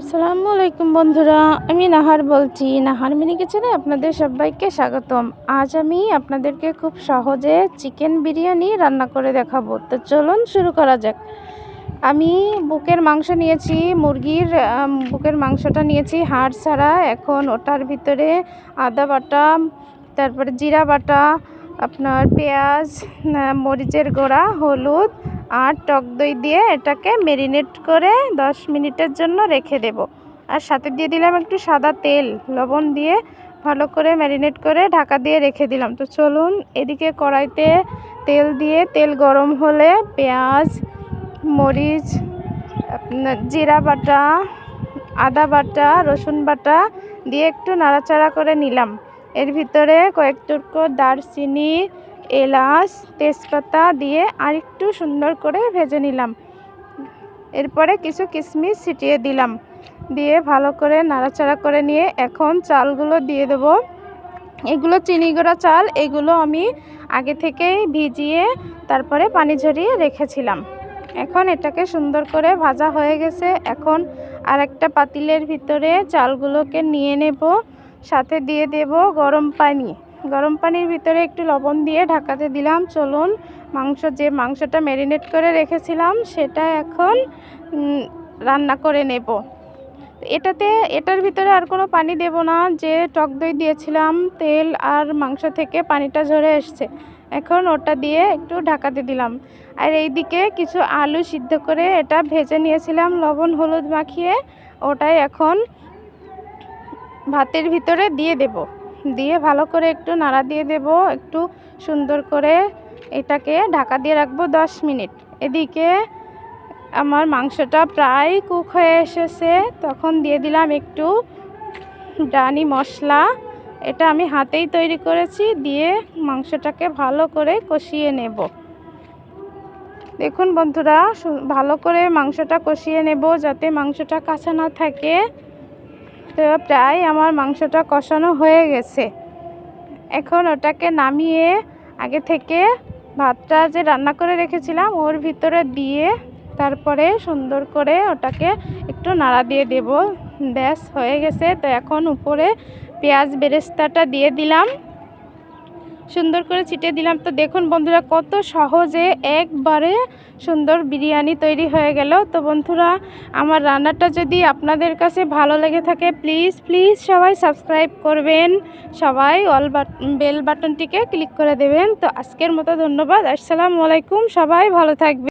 আসসালামু আলাইকুম বন্ধুরা, আমি নাহার বলছি। নাহার মিনি কিচেনে আপনাদের সবাইকে স্বাগতম। আজ আমি আপনাদেরকে খুব সহজে চিকেন বিরিয়ানি রান্না করে দেখাবো। তো চলুন শুরু করা যাক। আমি বুকের মাংস নিয়েছি, মুরগির বুকের মাংসটা নিয়েছি। হাড় ছাড়া এখন ওটার ভিতরে আদা বাটা, তারপরে জিরা বাটা, আপনার পেঁয়াজ মরিচের গোড়া, হলুদ আর টক দই দিয়ে এটাকে মেরিনেট করে দশ মিনিটের জন্য রেখে দেব। আর সাথে দিয়ে দিলাম একটু সাদা তেল, লবণ দিয়ে ভালো করে ম্যারিনেট করে ঢাকা দিয়ে রেখে দিলাম। তো চলুন এদিকে কড়াইতে তেল দিয়ে, তেল গরম হলে পেঁয়াজ, মরিচ জিরা বাটা, আদা বাটা, রসুন বাটা দিয়ে একটু নাড়াচাড়া করে নিলাম। এর ভিতরে কয়েক টুকরো দারচিনি এলাচ, তেজপাতা দিয়ে আরেকটু সুন্দর করে ভেজে নিলাম। এরপরে কিছু কিশমিশ ছিটিয়ে দিলাম। দিয়ে ভালো করে নাড়াচাড়া করে নিয়ে এখন চালগুলো দিয়ে দেব। এগুলো চিনি গুঁড়া চাল, এগুলো আমি আগে থেকেই ভিজিয়ে তারপরে পানি ঝরিয়ে রেখেছিলাম। এখন এটাকে সুন্দর করে ভাজা হয়ে গেছে। এখন আরেকটা পাতিলের ভিতরে চালগুলোকে নিয়ে নেব। সাথে দিয়ে দেব গরম পানি। গরম পানির ভিতরে একটু লবণ দিয়ে ঢাকাতে দিলাম। চলুন, মাংস যে মাংসটা ম্যারিনেট করে রেখেছিলাম, সেটা এখন রান্না করে নেব। এটাতে, এটার ভিতরে আর কোনো পানি দেব না, যে টক দই দিয়েছিলাম, তেল আর মাংস থেকে পানিটা ঝরে এসছে। এখন ওটা দিয়ে একটু ঢাকাতে দিলাম। আর এইদিকে কিছু আলু সিদ্ধ করে এটা ভেজে নিয়েছিলাম, লবণ হলুদ মাখিয়ে। ওটাই এখন ভাতের ভিতরে দিয়ে দেব। দিয়ে ভালো করে একটু নাড়া দিয়ে দেব। একটু সুন্দর করে এটাকে ঢাকা দিয়ে রাখব দশ মিনিট। এদিকে আমার মাংসটা প্রায় কুক হয়ে এসেছে। তখন দিয়ে দিলাম একটু ডানি মশলা। এটা আমি হাতেই তৈরি করেছি। দিয়ে মাংসটাকে ভালো করে কষিয়ে নেব। দেখুন বন্ধুরা ভালো করে মাংসটা কষিয়ে নেব যাতে মাংসটা কাঁচা না থাকে। তো প্রায় আমার মাংসটা কষানো হয়ে গেছে। এখন ওটাকে নামিয়ে আগে থেকে ভাতটা যে রান্না করে রেখেছিলাম, ওর ভিতরে দিয়ে তারপরে সুন্দর করে ওটাকে একটু নাড়া দিয়ে দেব। ব্যাস, হয়ে গেছে। তো এখন উপরে পেঁয়াজ বেরেস্তাটা দিয়ে দিলাম। সুন্দর করে ছিটিয়ে দিলাম। তো দেখুন বন্ধুরা, কত সহজে একবারে সুন্দর বিরিয়ানি তৈরি হয়ে গেল। তো বন্ধুরা, আমার রান্নাটা যদি আপনাদের কাছে ভালো লেগে থাকে প্লিজ প্লিজ সবাই সাবস্ক্রাইব করবেন। সবাই অল বেল বাটনটিকে ক্লিক করে দেবেন। তো আজকের মতো ধন্যবাদ। আসসালামু আলাইকুম। সবাই ভালো থাকবে